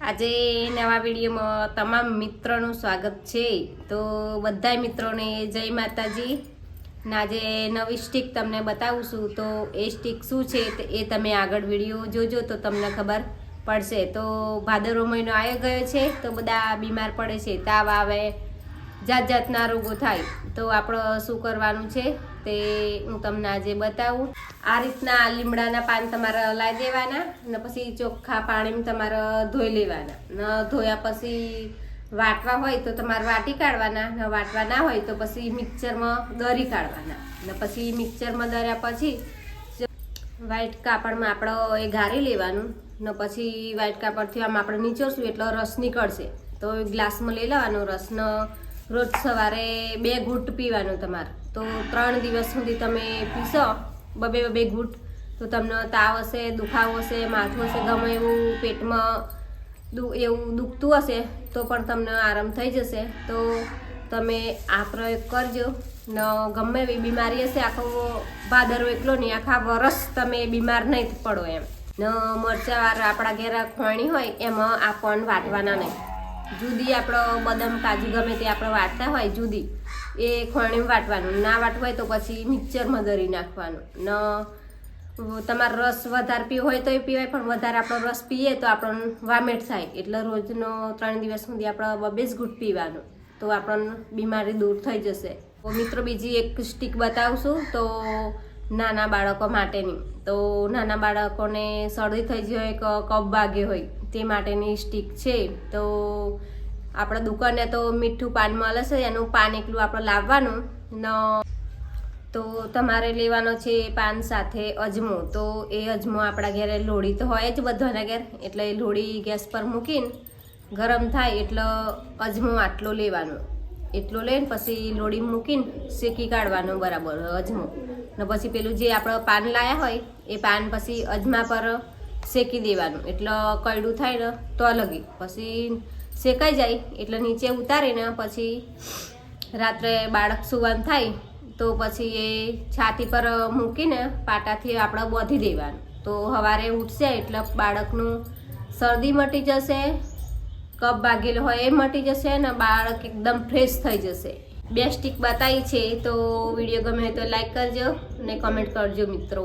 આજે નવા વિડીયોમાં તમામ મિત્રોનું સ્વાગત છે. તો બધા મિત્રોને જય માતાજી. ને આજે નવી સ્ટીક તમને બતાવું છું. તો એ સ્ટીક શું છે એ તમે આગળ વીડિયો જોજો તો તમને ખબર પડશે. તો ભાદરવો મહિનો આવી ગયો છે. તો બધા બીમાર પડે છે. તાવ આવે જાત જાતના રોગો થાય, તો આપણે શું કરવાનું છે તે હું તમને આજે બતાવું. આ રીતના લીમડાના પાન તમારે લાવી દેવાના ને પછી ચોખ્ખા પાણીમાં તમારે ધોઈ લેવાના. ને ધોયા પછી વાટવા હોય તો તમારે વાટી કાઢવાના, ને વાટવા ના હોય તો પછી મિક્સરમાં દરી કાઢવાના. ને પછી મિક્સરમાં દર્યા પછી વ્હાઈટ કાપડમાં આપણે એ ગાળી લેવાનું. ને પછી વ્હાઈટ કાપડથી આમ આપણે નીચોશું એટલે રસ નીકળશે. તો ગ્લાસમાં લઈ લેવાનો, રસનો રોજ સવારે બે ઘૂંટ પીવાનું તમારે. તો ત્રણ દિવસ સુધી તમે પીશો, બબે બબે ઘૂંટ. તો તમને તાવ હશે, દુખાવો હશે, માથું હશે, ગમે એવું પેટમાં દુ, એવું દુખતું હશે, તો પણ તમને આરામ થઈ જશે. તો તમે આ પ્રયોગ કરજો. ન ગમે એવી બીમારી હશે, આખો ભાદરો એકલો નહીં, આખા વરસ તમે બીમાર નહીં પડો એમ. ન મરચાવાળા આપણા ઘેર ખોણી હોય, એમાં આ પણ વાટવાના નહીં. જુદી આપણો બદામ કાજુ ગમે તે આપણે વાટતા હોય, જુદી. એ ખોણીમાં વાટવાનું. ના વાટવું હોય તો પછી મિક્સરમાં દરી નાખવાનું. ન, તમારો રસ વધારે પીવો હોય તો એ પીવાય, પણ વધારે આપણો રસ પીએ તો આપણને વામેટ થાય. એટલે રોજનો ત્રણ દિવસ સુધી આપણે બબે જ ઘૂંટ પીવાનું. તો આપણને બીમારી દૂર થઈ જશે. મિત્રો, બીજી એક સ્ટીક બતાવશું તો નાના બાળકો માટેની. તો નાના બાળકોને શરદી થઈ ગઈ હોય કે, કફ વાગ્યો હોય તે માટેની સ્ટીક છે. તો આપણા દુકાને તો મીઠું પાન મળે એનું પાન એકલું આપણે લાવવાનું. ન, તો તમારે લેવાનો છે પાન સાથે અજમો. તો એ અજમો આપણા ઘરે લોડી તો હોય જ બધાના ઘેર, એટલે એ લોડી ગેસ પર મૂકીને ગરમ થાય એટલે અજમો આટલો લેવાનો. એટલો લઈને પછી લોડી મૂકીને શેકી કાઢવાનો બરાબર અજમો. ને પછી પેલું જે આપણે પાન લાયા હોય, એ પાન પછી અજમા પર શેકી દેવાનું. એટલે કયડું થાય ને તો લગી પછી શેકાઈ જાય, એટલે નીચે ઉતારીને પછી રાત્રે બાળક સુવાનું થાય, તો પછી એ છાતી પર મૂકીને પાટાથી આપણે બોધી દેવાનું. તો સવારે ઉઠશે એટલે બાળકનું શરદી મટી જશે કપ ભાગેલો હોય એ મટી જશે ને બાળક એકદમ ફ્રેશ થઈ જશે. બે સ્ટીક બતાવી છે, તો વીડિયો ગમે તો લાઈક કરજો અને કમેન્ટ કરજો મિત્રો.